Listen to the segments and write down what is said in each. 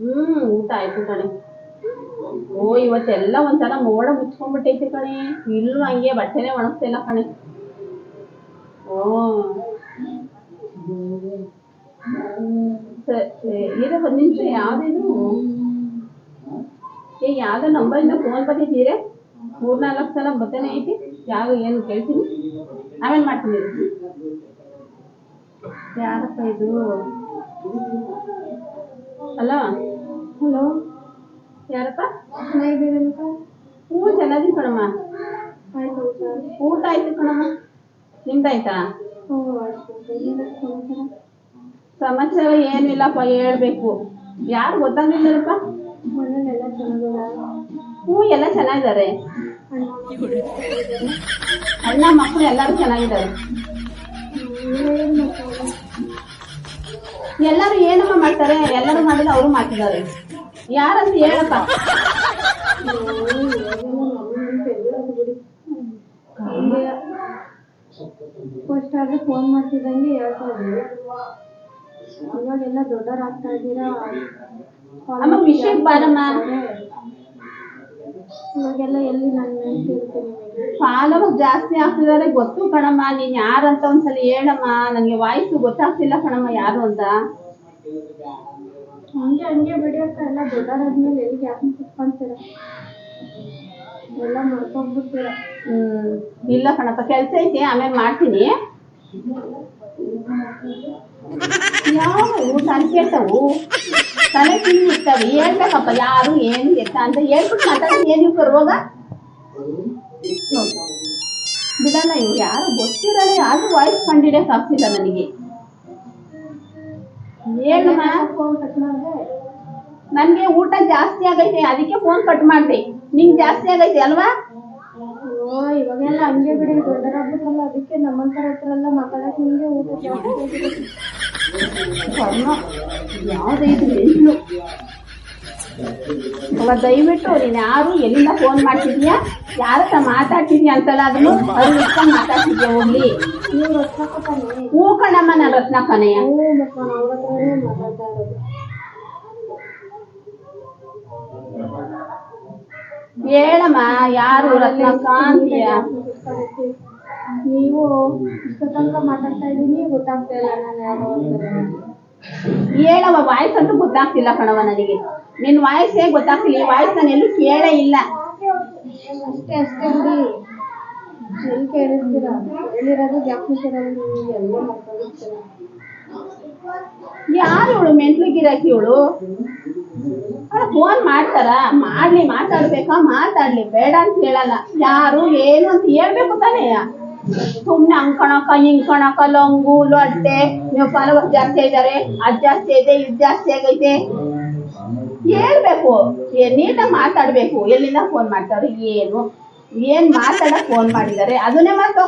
ಹ್ಮ್, ಊಟ ಆಯ್ತು ಕಣೆ. ಓ, ಇವತ್ತೆಲ್ಲ ಒಂಥರ ಮೋಡ ಮುಚ್ಕೊಂಡ್ಬಿಟ್ಟೈತೆ ಕಣೆ. ಇಲ್ಲೂ ಹಂಗೆ ಬಟ್ಟೆನೆ ಒಣಗ್ತಿಲ್ಲ ಕಣೆ. ಓ. ಇರೋ ಒಂದ್ ನಿಮಿಷ, ಯಾವ್ದೇನು? ಏ, ಯಾವ್ದೋ ನಂಬರಿಂದ ಫೋನ್ ಬಂದಿದ್ದೀರ ಮೂರ್ನಾಲ್ಕು ಸಲ ಬರ್ತಾನೆ ಐತಿ. ಯಾವ ಏನು ಕೇಳ್ತೀನಿ? ಆಮೇಲೆ ಮಾಡ್ತೀನಿ. ಯಾರಪ್ಪ ಇದು? Hello hello? ಯಾರಪ್ಪ? ಚೆನ್ನಾಗಿದ್ದೀರಕ್ಕ ಹ್ಞೂ ಚೆನ್ನಾಗಿ ಕಣಮ್ಮ. ಆಯ್ತು ಊಟ ಆಯ್ತು ಕಣಮ್ಮ. ನಿಮ್ದಾಯ್ತಾ? ಹ್ಞೂ ಸಮಾಚಾರ? ಏನಿಲ್ಲಪ್ಪ ಹೇಳ್ಬೇಕು. ಯಾರು ಗೊತ್ತಾಗಿಲ್ಲಪ್ಪ ಮನೇಲೆಲ್ಲ ಹ್ಞೂ ಎಲ್ಲ ಚೆನ್ನಾಗಿದ್ದಾರೆ. ಅಣ್ಣ. ಮಕ್ಕಳು ಎಲ್ಲರೂ ಚೆನ್ನಾಗಿದ್ದಾರೆ. ಎಲ್ಲರೂ ಏನಪ್ಪ ಮಾಡ್ತಾರೆ? ಎಲ್ಲರೂ ಮಾಡಿದ್ರೆ ಅವರು ಮಾಡ್ತಿದ್ದಾರೆ. ಯಾರಂತ ಹೇಳಪ್ಪ. ಫಸ್ಟ್ ಆದ್ರೆ ಫೋನ್ ಮಾಡ್ತಿದ್ದಂಗೆ ಹೇಳ್ತಾ ಇದ್ದೀವಿ ಇವಾಗೆಲ್ಲ ದೊಡ್ಡವರಾಗ್ತಾ ಇದ್ದೀರಾ? ಅಮ್ಮ ವಿಷಯಕ್ಕೆ ಬಾರಮ್ಮ. ಇವಾಗೆಲ್ಲ ಎಲ್ಲಿ ನಾನು ನೆನ್ಪಿರುತ್ತೆ ನಿಮಗೆ? ಫಾಲೋವರ್ ಜಾಸ್ತಿ ಆಗ್ತಿದ್ದಾರೆ ಗೊತ್ತು ಕಣಮ್ಮ ನೀನ್ ಅಂತ ಒಂದ್ಸಲ ಹೇಳಮ್ಮ ನನಗೆ ವಾಯ್ಸ್ ಗೊತ್ತಾಗ್ತಿಲ್ಲ ಕಣಮ್ಮ ಯಾರು ಅಂತ. ಹಂಗೆ ಹಂಗೆ ಬಿಡಿಯಕ್ಕ ಎಲ್ಲ ದೊಡ್ಡವರಾದ್ಮೇಲೆ ಎಲ್ಲಿ ಯಾಕೆ ಕುತ್ಕೊಂತೀರ? ಎಲ್ಲ ಮಾಡ್ಕೊಂಡ್ಬಿಡ್ತೀರ ಹ್ಮ್ ಇಲ್ಲ ಕಣಪ್ಪ ಕೆಲ್ಸ ಐತಿ ಆಮೇಲೆ ಮಾಡ್ತೀನಿ. ಯಾವ ಊಟ ಕೇಳ್ತಾವು ತಲೆ ಇರ್ತಾವೆ ಹೇಳ್ಬೇಕಪ್ಪ ಯಾರು ಏನು ಎತ್ತ ಅಂತ ಹೇಳ್ಬಿಟ್ಟು ಮಾತಾಡ್ತೀನಿ ಏನು ಬರುವಾಗ ಬಿಡಲ್ಲ ಇವ್ರು, ಯಾರು ಗೊತ್ತಿರಲ್ಲ, ಯಾರು ವಾಯ್ಸ್ ಕಂಡಿಡಿಯಕ್ ಆಗ್ತಿಲ್ಲ ನನಗೆ. ಏನಮ್ಮ ನನ್ಗೆ ಊಟ ಜಾಸ್ತಿ ಆಗೈತೆ, ಅದಕ್ಕೆ ಫೋನ್ ಕಟ್ ಮಾಡ್ದೆ. ನಿಂಗ್ ಜಾಸ್ತಿ ಆಗೈತೆ ಅಲ್ವಾ? ಇವಾಗೆಲ್ಲ ಹಂಗೆ ಬಿಡಿ, ದೊಡ್ಡರಾಗ್ಬೇಕಲ್ಲ, ಅದಕ್ಕೆ ನಮ್ಮಂತರ ಹತ್ರ ಎಲ್ಲ ಮಾತಾಡಕ್ ನಿಮ್ಗೆ ಊಟ ಜಾಸ್ತಿ ದಯವಿಟ್ಟು ನೀನ್ ಯಾರು ಎಲ್ಲಿಂದ ಫೋನ್ ಮಾಡ್ತಿದ್ಯಾ? ಯಾರ ಹತ್ರ ಮಾತಾಡ್ತಿದ್ಯಾ ಅಂತಲ್ಲ ಅದನ್ನು ಅವ್ರು ಇಟ್ಕೊಂಡು ಮಾತಾಡ್ತಿದ್ಯಾ ಹೋಗ್ಲಿ. ಹೂ ಕಣಮ್ಮ ನಾನು ರತ್ನ ಕೊನೆಯ ಹೇಳಮ್ಮ, ಯಾರು ರತ್ನ ಅಂತೀಯ ನೀವು ಇಷ್ಟ ತನಕ ಮಾತಾಡ್ತಾ ಇದ್ದೀನಿ ಗೊತ್ತಾಗ್ತಾ ಇಲ್ಲ ನಾನು ಯಾರು ಹೇಳವ ವಾಯ್ಸ್ ಅಂತೂ ಗೊತ್ತಾಗ್ತಿಲ್ಲ ಕಣವ ನನಗೆ. ನಿನ್ ವಾಯ್ಸೇ ಗೊತ್ತಾಗ್ತಿಲ್ಲ? ಈ ವಾಯ್ಸ್ ನಾನು ಎಲ್ಲೂ ಕೇಳೇ ಇಲ್ಲ. ಅಷ್ಟೇ ಅಷ್ಟೇ ಬಿಡಿ. ಎಲ್ಲಿ ಕೇಳಿಸ್ತೀರಾ ಹೇಳಿರೋದು ಜಾಸ್ತಿ ನೀವು ಎಲ್ಲ ಮಾಡ್ಕೊಂಡಿರ್ತೀರ ಯಾರು ಇವಳು? ಮೆಂಟ್ಲು ಗಿರಾಕಿ ಇವಳು? ಫೋನ್ ಮಾಡ್ತಾರ? ಮಾಡ್ಲಿ ಮಾತಾಡ್ಬೇಕಾ? ಮಾತಾಡ್ಲಿ ಬೇಡ ಅಂತ ಹೇಳಲ್ಲ. ಯಾರು ಏನು ಅಂತ ಹೇಳ್ಬೇಕು ತಾನೇ? ಸುಮ್ನೆ ಹಂಗ್ ಕಣಕ ಹಿಂಗ್ ಕಣಕ ಲಂಗು ಲೊಟ್ಟೆ ನೀವು ಫಾಲೋವರ್ಸ್ ಜಾಸ್ತಿ ಇದ್ದಾರೆ ಅದ್ ಜಾಸ್ತಿ ಇದೆ ಇದ್ ಜಾಸ್ತಿ ಆಗೈತೆ ಹೇಳ್ಬೇಕು ನೀಟಾಗಿ ಮಾತಾಡ್ಬೇಕು ಎಲ್ಲಿಂದ ಫೋನ್ ಮಾಡ್ತಾರೆ ಏನು ಏನ್ ಮಾತಾಡಕ್ ಫೋನ್ ಮಾಡಿದ್ದಾರೆ ಅದನ್ನೇ ಮರ್ತು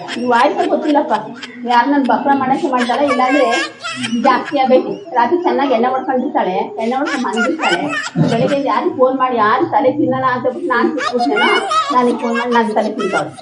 ಹೋಗ್ತವೆ ಆಯ್ತು ಗೊತ್ತಿಲ್ಲಪ್ಪ. ಯಾರು ನನ್ನ ಬಕ್ರ ಮಾಡಕ್ಕೆ ಮಾಡ್ತಾಳೆ, ಇಲ್ಲಾಂದ್ರೆ ಜಾಸ್ತಿ ಆಗಬೇಕು. ರಾತ್ರಿ ಚೆನ್ನಾಗಿ ಎಣ್ಣೆ ಹೊಡ್ಕೊಂಡಿರ್ತಾಳೆ, ಎಣ್ಣೆ ಹೊಡ್ಕೊಂಡು ಮನ್ಗಿರ್ತಾಳೆ ಬೆಳಿಗ್ಗೆ ಯಾರು ಫೋನ್ ಮಾಡಿ, ಯಾರು ತಲೆ ತಿನ್ನೋಣ ಅಂತ ಬಿಟ್ಟು ನಾನು ಸಿಕ್ಬಿಟ್ನೇನೋ ನನಗೆ ಫೋನ್ ಮಾಡಿ ನಾನು ತಲೆ ತಿಂತಾಳೆ